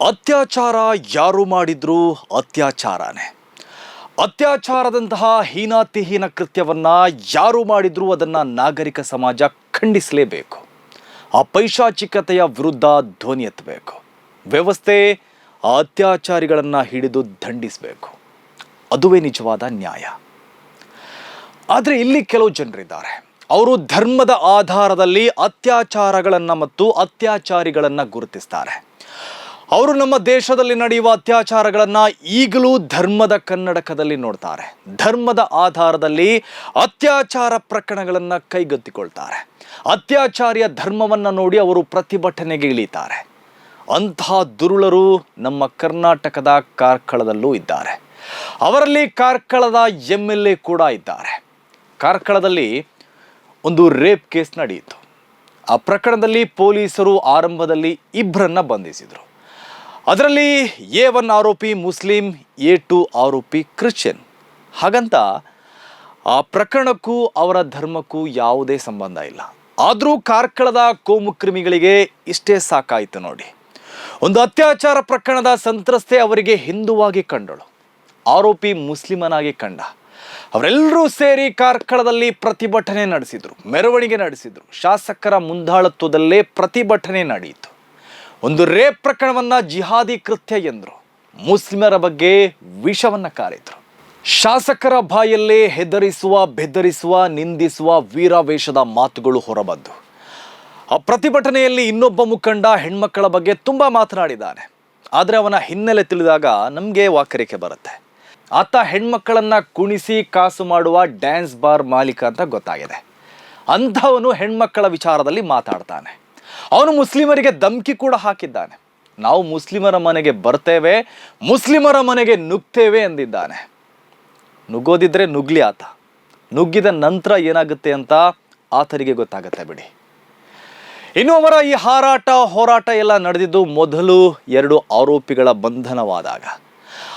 ಅತ್ಯಾಚಾರ ಯಾರು ಮಾಡಿದ್ರೂ ಅತ್ಯಾಚಾರನೇ. ಅತ್ಯಾಚಾರದಂತಹ ಹೀನಾತಿಹೀನ ಕೃತ್ಯವನ್ನು ಯಾರು ಮಾಡಿದ್ರು ಅದನ್ನು ನಾಗರಿಕ ಸಮಾಜ ಖಂಡಿಸಲೇಬೇಕು. ಆ ಪೈಶಾಚಿಕತೆಯ ವಿರುದ್ಧ ಧ್ವನಿ ಎತ್ತಬೇಕು. ವ್ಯವಸ್ಥೆ ಆ ಅತ್ಯಾಚಾರಿಗಳನ್ನು ಹಿಡಿದು ದಂಡಿಸಬೇಕು. ಅದುವೇ ನಿಜವಾದ ನ್ಯಾಯ. ಆದರೆ ಇಲ್ಲಿ ಕೆಲವು ಜನರಿದ್ದಾರೆ. ಅವರು ಧರ್ಮದ ಆಧಾರದಲ್ಲಿ ಅತ್ಯಾಚಾರಗಳನ್ನು ಮತ್ತು ಅತ್ಯಾಚಾರಿಗಳನ್ನು ಗುರುತಿಸ್ತಾರೆ. ಅವರು ನಮ್ಮ ದೇಶದಲ್ಲಿ ನಡೆಯುವ ಅತ್ಯಾಚಾರಗಳನ್ನು ಈಗಲೂ ಧರ್ಮದ ಕನ್ನಡಕದಲ್ಲಿ ನೋಡ್ತಾರೆ. ಧರ್ಮದ ಆಧಾರದಲ್ಲಿ ಅತ್ಯಾಚಾರ ಪ್ರಕರಣಗಳನ್ನು ಕೈಗೆತ್ತಿಕೊಳ್ತಾರೆ. ಅತ್ಯಾಚಾರಿಯ ಧರ್ಮವನ್ನು ನೋಡಿ ಅವರು ಪ್ರತಿಭಟನೆಗೆ ಇಳಿತಾರೆ. ಅಂತಹ ದುರುಳರು ನಮ್ಮ ಕರ್ನಾಟಕದ ಕಾರ್ಕಳದಲ್ಲೂ ಇದ್ದಾರೆ. ಅವರಲ್ಲಿ ಕಾರ್ಕಳದ ಎಂ ಎಲ್ ಎ ಕೂಡ ಇದ್ದಾರೆ. ಕಾರ್ಕಳದಲ್ಲಿ ಒಂದು ರೇಪ್ ಕೇಸ್ ನಡೆಯಿತು. ಆ ಪ್ರಕರಣದಲ್ಲಿ ಪೊಲೀಸರು ಆರಂಭದಲ್ಲಿ ಇಬ್ಬರನ್ನ ಬಂಧಿಸಿದರು. ಅದರಲ್ಲಿ ಎ ಒನ್ ಆರೋಪಿ ಮುಸ್ಲಿಂ, ಎ ಟು ಆರೋಪಿ ಕ್ರಿಶ್ಚಿಯನ್. ಹಾಗಂತ ಆ ಪ್ರಕರಣಕ್ಕೂ ಅವರ ಧರ್ಮಕ್ಕೂ ಯಾವುದೇ ಸಂಬಂಧ ಇಲ್ಲ. ಆದರೂ ಕಾರ್ಕಳದ ಕೋಮು ಕ್ರಿಮಿಗಳಿಗೆ ಇಷ್ಟೇ ಸಾಕಾಯಿತು ನೋಡಿ. ಒಂದು ಅತ್ಯಾಚಾರ ಪ್ರಕರಣದ ಸಂತ್ರಸ್ತೆ ಅವರಿಗೆ ಹಿಂದುವಾಗಿ ಕಂಡಳು. ಆರೋಪಿ ಮುಸ್ಲಿಮನಾಗಿ ಕಂಡ. ಅವರೆಲ್ಲರೂ ಸೇರಿ ಕಾರ್ಕಳದಲ್ಲಿ ಪ್ರತಿಭಟನೆ ನಡೆಸಿದರು, ಮೆರವಣಿಗೆ ನಡೆಸಿದರು. ಶಾಸಕರ ಮುಂದಾಳತ್ವದಲ್ಲೇ ಪ್ರತಿಭಟನೆ ನಡೆಯಿತು. ಒಂದು ರೇಪ್ ಪ್ರಕರಣವನ್ನ ಜಿಹಾದಿ ಕೃತ್ಯ ಎಂದರು. ಮುಸ್ಲಿಮರ ಬಗ್ಗೆ ವಿಷವನ್ನು ಕಾರಿದ್ರು. ಶಾಸಕರ ಬಾಯಲ್ಲೇ ಹೆದರಿಸುವ, ಬೆದರಿಸುವ, ನಿಂದಿಸುವ ವೀರಾವೇಶದ ಮಾತುಗಳು ಹೊರಬಂದು. ಆ ಪ್ರತಿಭಟನೆಯಲ್ಲಿ ಇನ್ನೊಬ್ಬ ಮುಖಂಡ ಹೆಣ್ಮಕ್ಕಳ ಬಗ್ಗೆ ತುಂಬ ಮಾತನಾಡಿದ್ದಾನೆ. ಆದರೆ ಅವನ ಹಿನ್ನೆಲೆ ತಿಳಿದಾಗ ನಮಗೆ ವಾಕರಿಕೆ ಬರುತ್ತೆ. ಆತ ಹೆಣ್ಮಕ್ಕಳನ್ನು ಕುಣಿಸಿ ಕಾಸು ಮಾಡುವ ಡ್ಯಾನ್ಸ್ ಬಾರ್ ಮಾಲೀಕ ಅಂತ ಗೊತ್ತಾಗಿದೆ. ಅಂಥವನು ಹೆಣ್ಮಕ್ಕಳ ವಿಚಾರದಲ್ಲಿ ಮಾತಾಡ್ತಾನೆ. ಅವನು ಮುಸ್ಲಿಮರಿಗೆ ಧಮ್ಕಿ ಕೂಡ ಹಾಕಿದ್ದಾನೆ. ನಾವು ಮುಸ್ಲಿಮರ ಮನೆಗೆ ಬರ್ತೇವೆ, ಮುಸ್ಲಿಮರ ಮನೆಗೆ ನುಗ್ತೇವೆ ಎಂದಿದ್ದಾನೆ. ನುಗ್ಗೋದಿದ್ರೆ ನುಗ್ಲಿ ಆತ. ನುಗ್ಗಿದ ನಂತರ ಏನಾಗುತ್ತೆ ಅಂತ ಆತರಿಗೆ ಗೊತ್ತಾಗುತ್ತೆ ಬಿಡಿ. ಇನ್ನು ಅವರ ಈ ಹಾರಾಟ, ಹೋರಾಟ ಎಲ್ಲ ನಡೆದಿದ್ದು ಮೊದಲು ಎರಡು ಆರೋಪಿಗಳ ಬಂಧನವಾದಾಗ.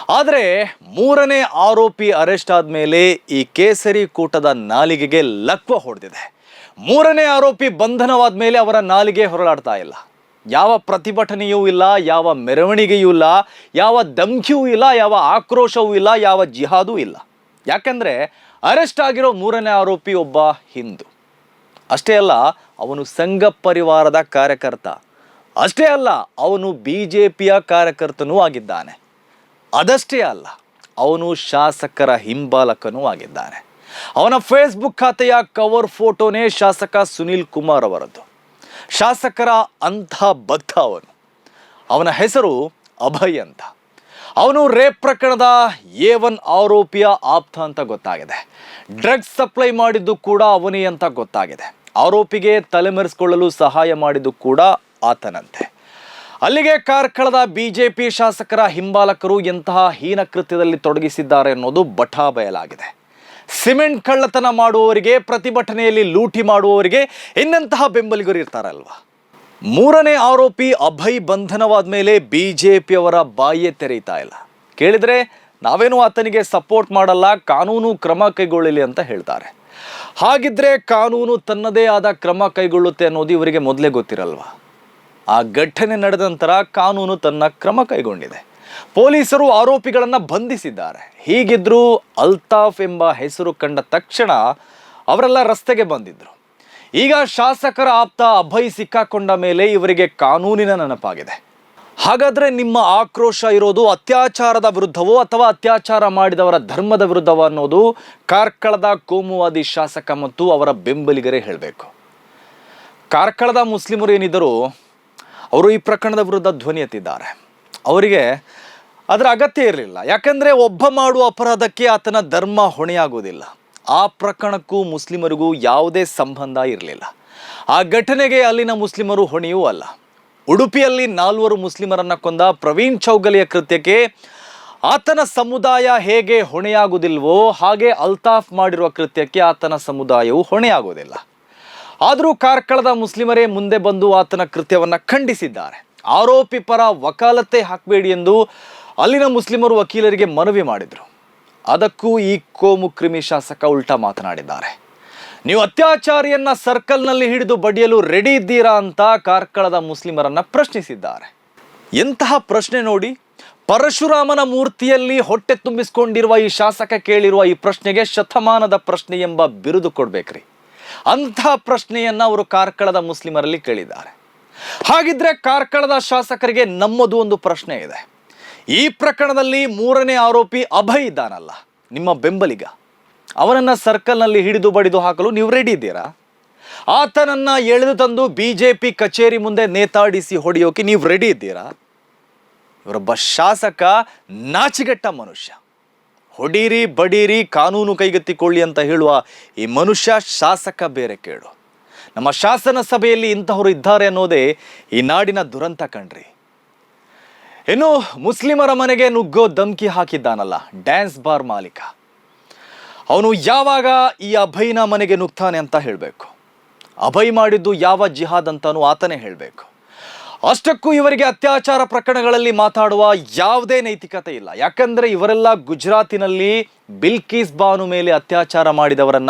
ಆದರೆ ಮೂರನೇ ಆರೋಪಿ ಅರೆಸ್ಟ್ ಆದಮೇಲೆ ಈ ಕೇಸರಿ ಕೂಟದ ನಾಲಿಗೆಗೆ ಲಕ್ವ ಹೊಡೆದಿದೆ. ಮೂರನೇ ಆರೋಪಿ ಬಂಧನವಾದ ಮೇಲೆ ಅವರ ನಾಲಿಗೆ ಹೊರಳಾಡ್ತಾ ಇಲ್ಲ. ಯಾವ ಪ್ರತಿಭಟನೆಯೂ ಇಲ್ಲ, ಯಾವ ಮೆರವಣಿಗೆಯೂ ಇಲ್ಲ, ಯಾವ ಧಮ್ಕಿಯೂ ಇಲ್ಲ, ಯಾವ ಆಕ್ರೋಶವೂ ಇಲ್ಲ, ಯಾವ ಜಿಹಾದೂ ಇಲ್ಲ. ಯಾಕಂದರೆ ಅರೆಸ್ಟ್ ಆಗಿರೋ ಮೂರನೇ ಆರೋಪಿ ಒಬ್ಬ ಹಿಂದೂ. ಅಷ್ಟೇ ಅಲ್ಲ, ಅವನು ಸಂಘ ಪರಿವಾರದ ಕಾರ್ಯಕರ್ತ. ಅಷ್ಟೇ ಅಲ್ಲ, ಅವನು ಬಿ ಜೆ ಪಿಯ ಕಾರ್ಯಕರ್ತನೂ ಆಗಿದ್ದಾನೆ. ಅದಷ್ಟೇ ಅಲ್ಲ, ಅವನು ಶಾಸಕರ ಹಿಂಬಾಲಕನೂ ಆಗಿದ್ದಾನೆ. ಅವನ ಫೇಸ್ಬುಕ್ ಖಾತೆಯ ಕವರ್ ಫೋಟೋನೇ ಶಾಸಕ ಸುನೀಲ್ ಕುಮಾರ್ ಅವರದ್ದು. ಶಾಸಕರ ಅಂಥ ಬದ್ಧ ಅವನು. ಅವನ ಹೆಸರು ಅಭಯ್ ಅಂತ. ಅವನು ರೇಪ್ ಪ್ರಕರಣದ ಎ ಒನ್ ಆರೋಪಿಯ ಆಪ್ತ ಅಂತ ಗೊತ್ತಾಗಿದೆ. ಡ್ರಗ್ಸ್ ಸಪ್ಲೈ ಮಾಡಿದ್ದು ಕೂಡ ಅವನೇ ಅಂತ ಗೊತ್ತಾಗಿದೆ. ಆರೋಪಿಗೆ ತಲೆಮರೆಸಿಕೊಳ್ಳಲು ಸಹಾಯ ಮಾಡಿದ್ದು ಕೂಡ ಆತನಂತೆ. ಅಲ್ಲಿಗೆ ಕಾರ್ಕಳದ ಬಿಜೆಪಿ ಶಾಸಕರ ಹಿಂಬಾಲಕರು ಎಂತಹ ಹೀನ ಕೃತ್ಯದಲ್ಲಿ ತೊಡಗಿಸಿದ್ದಾರೆ ಅನ್ನೋದು ಬಠಾ ಬಯಲಾಗಿದೆ. ಸಿಮೆಂಟ್ ಕಳ್ಳತನ ಮಾಡುವವರಿಗೆ, ಪ್ರತಿಭಟನೆಯಲ್ಲಿ ಲೂಟಿ ಮಾಡುವವರಿಗೆ ಇನ್ನಂತಹ ಬೆಂಬಲಿಗರು ಇರ್ತಾರಲ್ವಾ? ಮೂರನೇ ಆರೋಪಿ ಅಭಯ್ ಬಂಧನವಾದ ಮೇಲೆ ಬಿ ಜೆ ಪಿಯವರ ಬಾಯಿಯೇ ತೆರೀತಾ ಇಲ್ಲ. ಕೇಳಿದರೆ ನಾವೇನು ಆತನಿಗೆ ಸಪೋರ್ಟ್ ಮಾಡಲ್ಲ, ಕಾನೂನು ಕ್ರಮ ಕೈಗೊಳ್ಳಲಿ ಅಂತ ಹೇಳ್ತಾರೆ. ಹಾಗಿದ್ರೆ ಕಾನೂನು ತನ್ನದೇ ಆದ ಕ್ರಮ ಕೈಗೊಳ್ಳುತ್ತೆ ಅನ್ನೋದು ಇವರಿಗೆ ಮೊದಲೇ ಗೊತ್ತಿರಲ್ವಾ? ಆ ಘಟನೆ ನಡೆದ ನಂತರ ಕಾನೂನು ತನ್ನ ಕ್ರಮ ಕೈಗೊಂಡಿದೆ. ಪೊಲೀಸರು ಆರೋಪಿಗಳನ್ನು ಬಂಧಿಸಿದ್ದಾರೆ. ಹೀಗಿದ್ರೂ ಅಲ್ತಾಫ್ ಎಂಬ ಹೆಸರು ಕಂಡ ತಕ್ಷಣ ಅವರೆಲ್ಲ ರಸ್ತೆಗೆ ಬಂದಿದ್ದರು ಈಗ ಶಾಸಕರ ಆಪ್ತ ಅಭಯ್ ಸಿಕ್ಕಾಕೊಂಡ ಮೇಲೆ ಇವರಿಗೆ ಕಾನೂನಿನ ನೆನಪಾಗಿದೆ. ಹಾಗಾದ್ರೆ ನಿಮ್ಮ ಆಕ್ರೋಶ ಇರೋದು ಅತ್ಯಾಚಾರದ ವಿರುದ್ಧವೋ ಅಥವಾ ಅತ್ಯಾಚಾರ ಮಾಡಿದವರ ಧರ್ಮದ ವಿರುದ್ಧವೋ ಅನ್ನೋದು ಕಾರ್ಕಳದ ಕೋಮುವಾದಿ ಶಾಸಕ ಮತ್ತು ಅವರ ಬೆಂಬಲಿಗರೇ ಹೇಳಬೇಕು. ಕಾರ್ಕಳದ ಮುಸ್ಲಿಮರು ಏನಿದ್ದರೂ ಅವರು ಈ ಪ್ರಕರಣದ ವಿರುದ್ಧ ಧ್ವನಿ ಎತ್ತಿದ್ದಾರೆ. ಅವರಿಗೆ ಅದರ ಅಗತ್ಯ ಇರಲಿಲ್ಲ. ಯಾಕಂದರೆ ಒಬ್ಬ ಮಾಡುವ ಅಪರಾಧಕ್ಕೆ ಆತನ ಧರ್ಮ ಹೊಣೆಯಾಗುವುದಿಲ್ಲ. ಆ ಪ್ರಕರಣಕ್ಕೂ ಮುಸ್ಲಿಮರಿಗೂ ಯಾವುದೇ ಸಂಬಂಧ ಇರಲಿಲ್ಲ. ಆ ಘಟನೆಗೆ ಅಲ್ಲಿನ ಮುಸ್ಲಿಮರು ಹೊಣೆಯೂ ಅಲ್ಲ. ಉಡುಪಿಯಲ್ಲಿ ನಾಲ್ವರು ಮುಸ್ಲಿಮರನ್ನು ಕೊಂದ ಪ್ರವೀಣ್ ಚೌಗಲಿಯ ಕೃತ್ಯಕ್ಕೆ ಆತನ ಸಮುದಾಯ ಹೇಗೆ ಹೊಣೆಯಾಗುವುದಿಲ್ವೋ ಹಾಗೆ ಅಲ್ತಾಫ್ ಮಾಡಿರುವ ಕೃತ್ಯಕ್ಕೆ ಆತನ ಸಮುದಾಯವು ಹೊಣೆಯಾಗುವುದಿಲ್ಲ. ಆದರೂ ಕಾರ್ಕಳದ ಮುಸ್ಲಿಮರೇ ಮುಂದೆ ಬಂದು ಆತನ ಕೃತ್ಯವನ್ನು ಖಂಡಿಸಿದ್ದಾರೆ. ಆರೋಪಿ ಪರ ವಕಾಲತ್ತೆ ಹಾಕಬೇಡಿ ಎಂದು ಅಲ್ಲಿನ ಮುಸ್ಲಿಮರು ವಕೀಲರಿಗೆ ಮನವಿ ಮಾಡಿದರು. ಅದಕ್ಕೂ ಈ ಕೋಮು ಕ್ರಿಮಿ ಶಾಸಕ ಉಲ್ಟಾ ಮಾತನಾಡಿದ್ದಾರೆ. ನೀವು ಅತ್ಯಾಚಾರಿಯನ್ನ ಸರ್ಕಲ್ನಲ್ಲಿ ಹಿಡಿದು ಬಡಿಯಲು ರೆಡಿ ಇದ್ದೀರಾ ಅಂತ ಕಾರ್ಕಳದ ಮುಸ್ಲಿಮರನ್ನ ಪ್ರಶ್ನಿಸಿದ್ದಾರೆ. ಎಂತಹ ಪ್ರಶ್ನೆ ನೋಡಿ, ಪರಶುರಾಮನ ಮೂರ್ತಿಯಲ್ಲಿ ಹೊಟ್ಟೆ ತುಂಬಿಸಿಕೊಂಡಿರುವ ಈ ಶಾಸಕ ಕೇಳಿರುವ ಈ ಪ್ರಶ್ನೆಗೆ ಶತಮಾನದ ಪ್ರಶ್ನೆ ಎಂಬ ಬಿರುದು ಕೊಡ್ಬೇಕ್ರಿ. ಅಂತಹ ಪ್ರಶ್ನೆಯನ್ನ ಅವರು ಕಾರ್ಕಳದ ಮುಸ್ಲಿಮರಲ್ಲಿ ಕೇಳಿದ್ದಾರೆ. ಹಾಗಿದ್ರೆ ಕಾರ್ಕಳದ ಶಾಸಕರಿಗೆ ನಮ್ಮದು ಒಂದು ಪ್ರಶ್ನೆ ಇದೆ. ಈ ಪ್ರಕರಣದಲ್ಲಿ ಮೂರನೇ ಆರೋಪಿ ಅಭಯ್ ಇದ್ದಾನಲ್ಲ, ನಿಮ್ಮ ಬೆಂಬಲಿಗ. ಅವನನ್ನ ಸರ್ಕಲ್ನಲ್ಲಿ ಹಿಡಿದು ಬಡಿದು ಹಾಕಲು ನೀವು ರೆಡಿ ಇದ್ದೀರಾ? ಆತನನ್ನ ಎಳೆದು ತಂದು ಬಿಜೆಪಿ ಕಚೇರಿ ಮುಂದೆ ನೇತಾಡಿಸಿ ಹೊಡೆಯೋಕೆ ನೀವು ರೆಡಿ ಇದ್ದೀರಾ? ಇವರೊಬ್ಬ ಶಾಸಕ ನಾಚಿಗೆಟ್ಟ ಮನುಷ್ಯ. ಹೊಡೀರಿ, ಬಡೀರಿ, ಕಾನೂನು ಕೈಗೆತ್ತಿಕೊಳ್ಳಿ ಅಂತ ಹೇಳುವ ಈ ಮನುಷ್ಯ ಶಾಸಕ ಬೇರೆ ಕೇಳು. ನಮ್ಮ ಶಾಸನ ಸಭೆಯಲ್ಲಿ ಇಂತಹವರು ಇದ್ದಾರೆ ಅನ್ನೋದೇ ಈ ನಾಡಿನ ದುರಂತ ಕಣ್ರಿ. ಇನ್ನು ಮುಸ್ಲಿಮರ ಮನೆಗೆ ನುಗ್ಗೋ ಧಮ್ಕಿ ಹಾಕಿದ್ದಾನಲ್ಲ, ಡ್ಯಾನ್ಸ್ ಬಾರ್ ಮಾಲೀಕ. ಅವನು ಯಾವಾಗ ಈ ಅಭಯ್ನ ಮನೆಗೆ ನುಗ್ತಾನೆ ಅಂತ ಹೇಳಬೇಕು. ಅಭಯ್ ಮಾಡಿದ್ದು ಯಾವ ಜಿಹಾದ್ ಅಂತಾನೂ ಆತನೇ ಹೇಳಬೇಕು. ಅಷ್ಟಕ್ಕೂ ಇವರಿಗೆ ಅತ್ಯಾಚಾರ ಪ್ರಕರಣಗಳಲ್ಲಿ ಮಾತಾಡುವ ಯಾವುದೇ ನೈತಿಕತೆ ಇಲ್ಲ. ಯಾಕಂದ್ರೆ ಇವರೆಲ್ಲ ಗುಜರಾತಿನಲ್ಲಿ ಬಿಲ್ಕೀಸ್ ಬಾನು ಮೇಲೆ ಅತ್ಯಾಚಾರ ಮಾಡಿದವರನ್ನ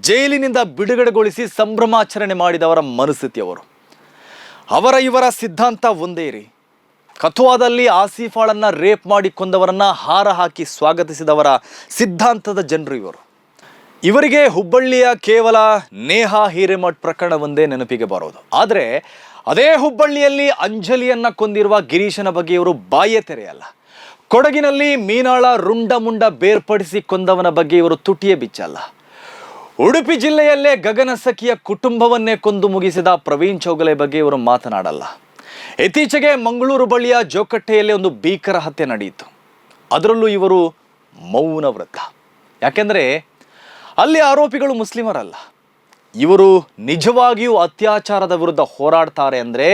ಜೈಲಿನಿಂದ ಬಿಡುಗಡೆಗೊಳಿಸಿ ಸಂಭ್ರಮಾಚರಣೆ ಮಾಡಿದವರ ಮನಸ್ಥಿತಿಯವರು ಅವರ ಇವರ ಸಿದ್ಧಾಂತ ಒಂದೇ ರೀ. ಕಥುವಾದಲ್ಲಿ ಆಸಿಫಾಳನ್ನ ರೇಪ್ ಮಾಡಿ ಕೊಂದವರನ್ನ ಹಾರ ಹಾಕಿ ಸ್ವಾಗತಿಸಿದವರ ಸಿದ್ಧಾಂತದ ಜನರು ಇವರು. ಇವರಿಗೆ ಹುಬ್ಬಳ್ಳಿಯ ಕೇವಲ ನೇಹಾ ಹಿರೇಮಠ್ ಪ್ರಕರಣ ಒಂದೇ ನೆನಪಿಗೆ ಬರೋದು. ಆದರೆ ಅದೇ ಹುಬ್ಬಳ್ಳಿಯಲ್ಲಿ ಅಂಜಲಿಯನ್ನ ಕೊಂದಿರುವ ಗಿರೀಶನ ಬಗ್ಗೆ ಇವರು ಬಾಯೇ ತೆರೆಯಲ್ಲ. ಕೊಡಗಿನಲ್ಲಿ ಮೀನಾಳ ರುಂಡ ಮುಂಡ ಬೇರ್ಪಡಿಸಿ ಕೊಂದವನ ಬಗ್ಗೆ ಇವರು ತುಟಿಯೇ ಬಿಚ್ಚಲ್ಲ. ಉಡುಪಿ ಜಿಲ್ಲೆಯಲ್ಲೇ ಗಗನ ಸಖಿಯ ಕುಟುಂಬವನ್ನೇ ಕೊಂದು ಮುಗಿಸಿದ ಪ್ರವೀಣ್ ಚೌಗಲೆ ಬಗ್ಗೆ ಇವರು ಮಾತನಾಡಲ್ಲ. ಇತ್ತೀಚೆಗೆ ಮಂಗಳೂರು ಬಳಿಯ ಜೋಕಟ್ಟೆಯಲ್ಲಿ ಒಂದು ಭೀಕರ ಹತ್ಯೆ ನಡೆಯಿತು. ಅದರಲ್ಲೂ ಇವರು ಮೌನ ವ್ರತ. ಯಾಕೆಂದರೆ ಅಲ್ಲಿ ಆರೋಪಿಗಳು ಮುಸ್ಲಿಮರಲ್ಲ. ಇವರು ನಿಜವಾಗಿಯೂ ಅತ್ಯಾಚಾರದ ವಿರುದ್ಧ ಹೋರಾಡ್ತಾರೆ ಅಂದರೆ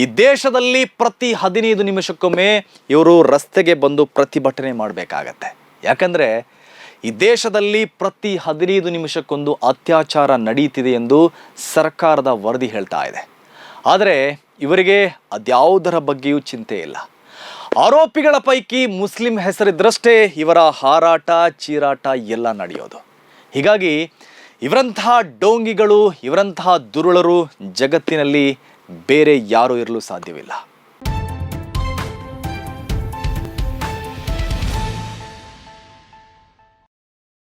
ಈ ದೇಶದಲ್ಲಿ ಪ್ರತಿ ಹದಿನೈದು ನಿಮಿಷಕ್ಕೊಮ್ಮೆ ಇವರು ರಸ್ತೆಗೆ ಬಂದು ಪ್ರತಿಭಟನೆ ಮಾಡಬೇಕಾಗತ್ತೆ. ಯಾಕಂದರೆ ಈ ದೇಶದಲ್ಲಿ ಪ್ರತಿ ಹದಿನೈದು ನಿಮಿಷಕ್ಕೊಂದು ಅತ್ಯಾಚಾರ ನಡೀತಿದೆ ಎಂದು ಸರ್ಕಾರದ ವರದಿ ಹೇಳ್ತಾ ಇದೆ. ಆದರೆ ಇವರಿಗೆ ಅದ್ಯಾವುದರ ಬಗ್ಗೆಯೂ ಚಿಂತೆ ಇಲ್ಲ. ಆರೋಪಿಗಳ ಪೈಕಿ ಮುಸ್ಲಿಂ ಹೆಸರಿದ್ರಷ್ಟೇ ಇವರ ಹಾರಾಟ, ಚೀರಾಟ ಎಲ್ಲ ನಡೆಯೋದು. ಹೀಗಾಗಿ ಇವರಂತಹ ಡೋಂಗಿಗಳು ಇವರಂತಹ ದುರುಳರು ಜಗತ್ತಿನಲ್ಲಿ ಬೇರೆ ಯಾರೂ ಇರಲು ಸಾಧ್ಯವಿಲ್ಲ.